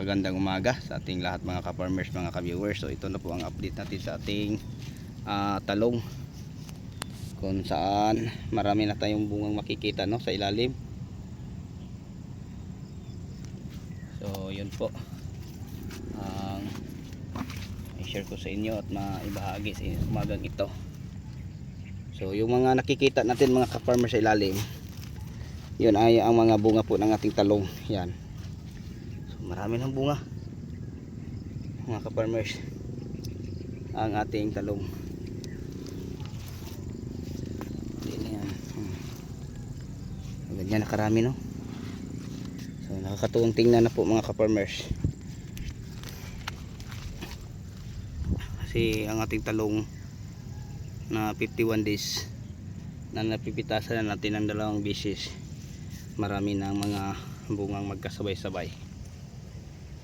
napakagandang umaga sa ating lahat mga ka-farmers, mga ka-viewers. So ito na po ang update natin sa ating ah, talong kung saan marami na tayong bungang makikita no sa ilalim. So yun po ang i-share ko sa inyo at maibahagi sa umagang ito. So yung mga nakikita natin mga ka-farmers sa ilalim, yun ay ang mga bunga po ng ating talong. Yan. Marami ng bunga. Mga ka-farmers. Ang ating talong. Hindi na yan. Hmm. Ganyan nakarami no. So nakakatuwang tingnan na po mga ka-farmers. Kasi ang ating talong na 51 days na napipitasan na natin ng dalawang bisis marami ng mga bungang magkasabay-sabay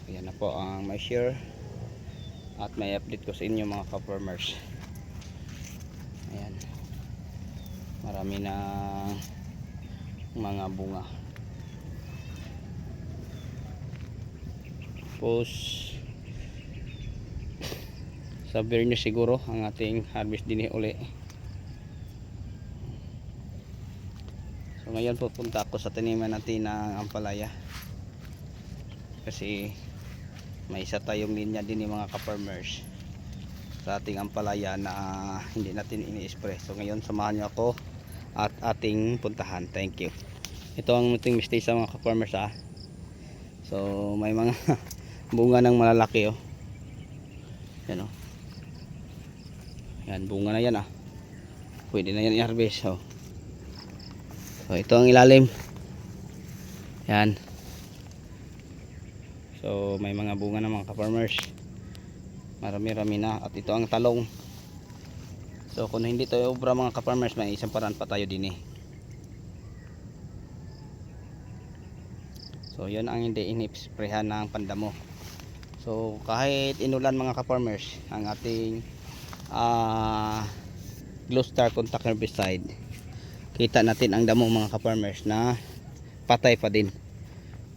yan na po ang may share. At may update ko sa inyo mga ka-farmers. Ayan. Marami na mga bunga. Tapos sa Bernier siguro ang ating harvest din uli. So ngayon pupunta ako sa taniman natin ng ampalaya. Kasi may isa tayong linya din ng mga ka-farmers sa ating ampalaya na hindi natin ini-spray so ngayon samahan niyo ako at ating puntahan thank you ito ang ating mistake sa mga ka-farmers ah so may mga bunga ng malalaki oh yan oh yan, bunga na yan ah. Pwede na yan i-harvest. Oh. So, ito ang ilalim. Yan. So, may mga bunga na mga ka-farmers. Marami-rami na. At ito ang talong. So, kung hindi tayo obra mga ka-farmers, may isang paraan pa tayo din eh. So, yun ang hindi inisprehan ng pandamo. So, kahit inulan mga ka-farmers, ang ating ah glow star contact herbicide kita natin ang damo mga ka-farmers na patay pa din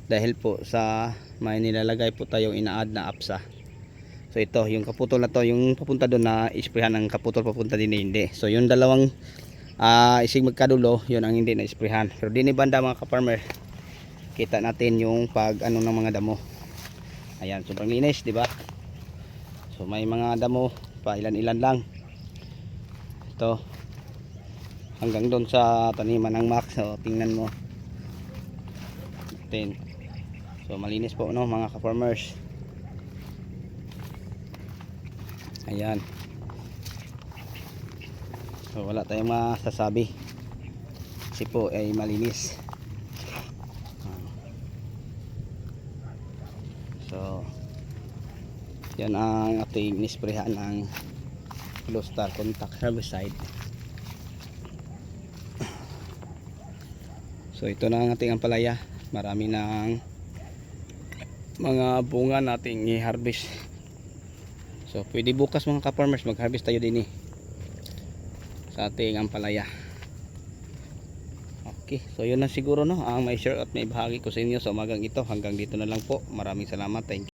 dahil po sa may nilalagay po tayong ina-add na apsa. So ito yung kaputol na to yung papunta doon na isprehan ng kaputol papunta din eh, hindi. So yung dalawang ah isig magkadulo yun ang hindi na isprehan. Pero din banda mga ka-farmer kita natin yung pag ano ng mga damo. Ayan sobrang linis di ba? So may mga damo pa ilan ilan lang. Ito hanggang doon sa taniman ng max so tingnan mo. 10 so malinis po no mga ka-farmers. Ayan. So wala tayong masasabi. Kasi po ay malinis. So yan ang ating nisprehan ng Blue Star Contact Herbicide. So ito na ang ating ampalaya. Marami ng mga bunga nating i-harvest. So pwede bukas mga ka-farmers mag-harvest tayo din eh. Sa ating ampalaya. Okay so yun na siguro no? Ang may share at may bahagi ko sa inyo sa umagang ito. Hanggang dito na lang po. Maraming salamat. Thank you